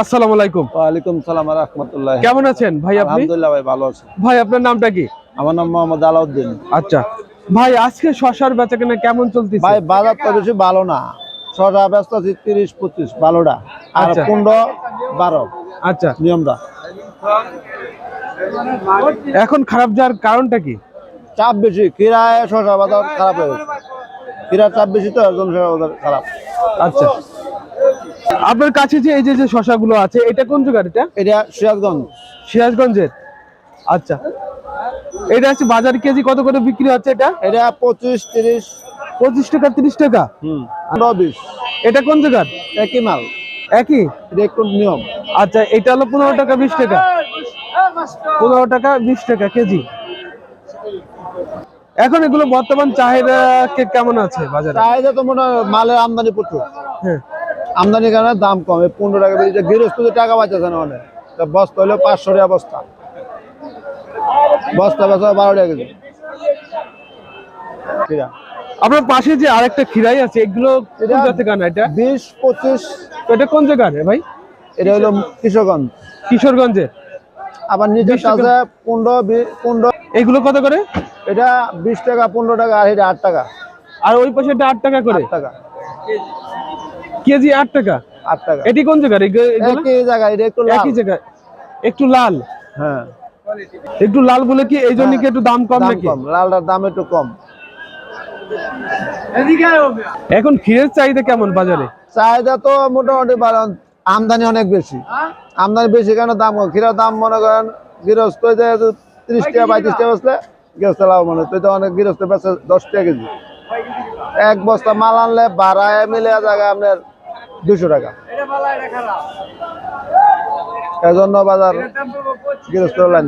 আসসালামু আলাইকুম। ওয়ালাইকুম সালাম রহমতুল্লাহ। কেমন আছেন? ভাই আপনি? আলহামদুলিল্লাহ ভাই ভালো আছি। ভাই আপনার নামটা কি? আমার নাম মোহাম্মদ আলাউদ্দিন। আচ্ছা। ভাই আজকে শশার বেচাকেনা কেমন চলতেছে? ভাই বাজার তো বেশি ভালো না। ছটা ব্যস্ত আছি তিরিশ পঁচিশ ভালোটা। আর আচ্ছা। পনেরো বারো। আচ্ছা। নিয়মটা। এখন খারাপ যাওয়ার কারণটা কি? চাপ বেশি। কিরায় শশা বাজার খারাপ হয়ে গেছে। কিরার চাপ বেশি তো একজন শশা বাজার খারাপ। আচ্ছা। আপনার কাছে যে এই যে যে শশাগুলো আছে এটা কোন জায়গার এটা এটা সিরাজগঞ্জ। সিরাজগঞ্জের? আচ্ছা। এটা হচ্ছে বাজার কেজি কত করে বিক্রি হচ্ছে এটা? এটা পঁচিশ তিরিশ। পঁচিশ টাকা তিরিশ টাকা? হুম। বিশ। এটা কোন জায়গার একই মাল। একই? এটা একটু নিয়ম। আচ্ছা এটা হলো পনেরো টাকা বিশ টাকা? পনেরো টাকা বিশ টাকা কেজি। এখন এগুলো বর্তমান চাহিদা কে- কেমন আছে বাজারে? চাহিদা তো মনে হয় মালের আমদানি প্রচুর। হ্যাঁ। আমদানি কারণে দাম কম। এই পনেরো টাকা বেশি গৃহস্থদের টাকা বাঁচাচ্ছে না অনেক। তা বস্তা হলো পাঁচশো টাকা বস্তা। বস্তা বেচা বারো টাকা কেজি। আপনার পাশে যে আরেকটা খিরাই আছে এগুলো কোন এটা- বিশ পঁচিশ। এটা কোন জায়গার ভাই? এটা হলো কিশোরগঞ্জ। কিশোরগঞ্জের? আবার নিজের। আছে পনেরো পনেরো। এগুলো কত করে? এটা বিশ টাকা পনেরো টাকা আর এটা আট টাকা। আর ওই পাশে এটা আট টাকা করে? আট টাকা। কেজি আট টাকা? আট টাকা। এটি কোন জায়গার? একই এটা একটু লাল। একই জায়গায় একটু লাল? হ্যাঁ। একটু লাল বলে কি এই জন্য কি একটু দাম কম নাকি? লালটার দাম একটু কম। এখন ক্ষীরের চাহিদা কেমন বাজারে? চাহিদা তো মোটামুটি আমদানি অনেক বেশি। আমদানি বেশি কেন দাম কম? ক্ষীরের দাম মনে করেন গৃহস্থ ত্রিশ টাকা পঁয়ত্রিশ টাকা বেচলে গৃহস্থ লাভ মনে তুই তো অনেক গৃহস্থ বেচে দশ টাকা কেজি। এক বস্তা মাল আনলে ভাড়ায় মিলে জায়গা আপনার দুশো টাকা। এজন্য বাজার গৃহস্থ লাইন